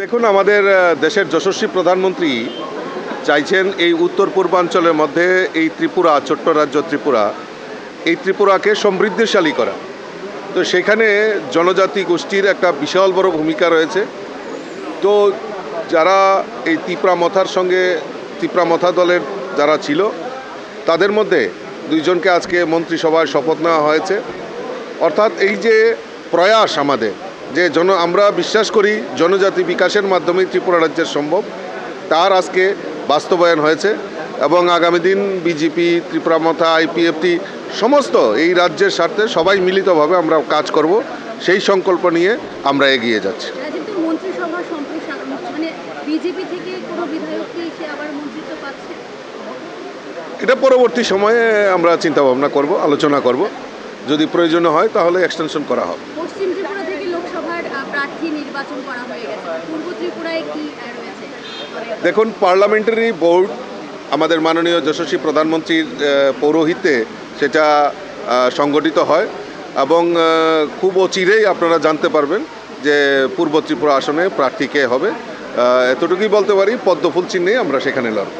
দেখুন, আমাদের দেশের যশস্বী প্রধানমন্ত্রী চাইছেন এই উত্তর পূর্বাঞ্চলের মধ্যে এই ত্রিপুরা, ছোট্ট রাজ্য ত্রিপুরা, এই ত্রিপুরাকে সমৃদ্ধিশালী করা। তো সেখানে জনজাতি গোষ্ঠীর একটা বিশাল বড় ভূমিকা রয়েছে। তো যারা এই তিপ্রা মথার সঙ্গে, তিপ্রা মথা দলের যারা ছিল, তাদের মধ্যে দুইজনকে আজকে মন্ত্রিসভায় শপথ নেওয়া হয়েছে। অর্থাৎ এই যে প্রয়াস আমাদের যে জন আমরা বিশ্বাস করি জনজাতি বিকাশের মাধ্যমে ত্রিপুরা রাজ্যের সম্ভব। তার আজকে বাস্তবায়ন হয়েছে এবং আগামী দিন বিজেপি ত্রিপুরা মথা আইপিএফটি সমস্ত এই রাজ্যের স্বার্থে সবাই মিলিতভাবে আমরা কাজ করব। সেই সংকল্প নিয়ে আমরা এগিয়ে যাচ্ছি। মানে এটা পরবর্তী সময়ে আমরা চিন্তা ভাবনা করব আলোচনা করব। যদি প্রয়োজন হয় তাহলে এক্সটেনশন করা হবে। প্রার্থী নির্বাচন করা হয়ে গেছে। পূর্ব ত্রিপুরায় কি রয়েছে? দেখুন, পার্লামেন্টারি বোর্ড আমাদের মাননীয় যশস্বী প্রধানমন্ত্রীর পৌরোহিত্যে সেটা সংগঠিত হয় এবং খুব অচিরেই আপনারা জানতে পারবেন যে পূর্ব ত্রিপুরা আসনে প্রার্থী কে হবে। এতটুকুই বলতে পারি, পদ্মফুল চিহ্নেই আমরা সেখানে লড়ব।